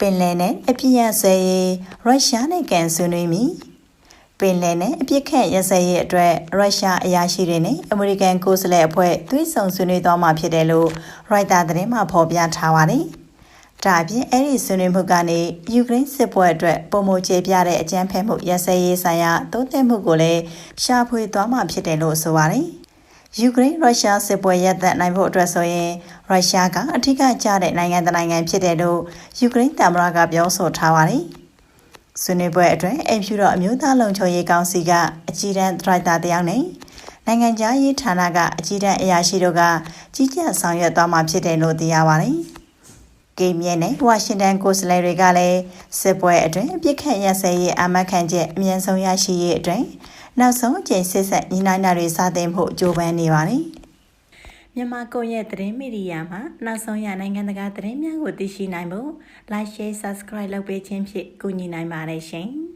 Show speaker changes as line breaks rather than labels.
ပင်လယ်နဲ့အပြည့်ရဆဲရေးရုရှားနဲ့ကန်ဆွေးနွေးမိပင်လယ်နဲ့အပြစ်ခတ်ရစဲရေးအတွက်ရုရှားအရာရှိတွေနဲ့အမေရိကန်ကိုယ်စားလှယ်အဖွဲ့သွေးဆောင်ဆွေးနွေးသွားမှာဖြစ်တယ်လို့ရိုက်တာသတင်းမှာဖော်ပြထားပါတယ်။ဒါအပြင်အဲ့ဒီဆွေးနွေးမှုကနေယူကရိန်းစစ်ပွဲအတွက်ပုံမကျေပြတဲ့အကြမ်းဖက်မှုရစဲရေးဆိုင်ရာသုံးသပ်မှုကိုလည်းရှာဖွေသွားမှာဖြစ်တယ်လို့ဆိုပါတယ်။ ယူကရိန်းရုရှားစစ်ပွဲရပ်တန့်နိုင်ဖို့အတွက်ဆိုရင်ရုရှားကအထူးကကျတဲ့နိုင်ငံတစ်နိုင်ငံဖြစ်တယ်လို့ယူကရိန်းသမ္မတကပြောဆိုထားပါတယ်။ဆွေးနွေးပွဲအတွင်းအိမ်ဖြူတော်အမျိုးသားလုံခြုံရေးကောင်စီကအကြီးတန်းဒရိုက်တာတယောက်နဲ့နိုင်ငံခြားရေးဌာနကအကြီးတန်းအရာရှိတို့ကကြီးကြပ်ဆောင်ရွက်သွားမှာဖြစ်တယ်လို့သိရပါတယ်။ကိမြဲနဲ့ဝါရှင်တန်ကိုယ်စားလှယ်တွေကလည်းစစ်ပွဲအတွင်းပြစ်ခတ်ရစဲရေးအမတ်ခံချက်အမြန်ဆုံးရရှိရေးအတွင်း နောက်ဆုံးအကြိမ်စစ်ဆက်ညီနိုင်တာတွေစတင်ဖို့ကြိုးပမ်းနေပါတယ်။မြန်မာကွန်ရက်သတင်းမီဒီယာမှာနောက်ဆုံးရနိုင်ငံတကာသတင်းများကိုသိရှိနိုင်ဖို့ Like Share Subscribe လုပ်ပေးခြင်းဖြင့်ကူညီနိုင်ပါတယ်ရှင်။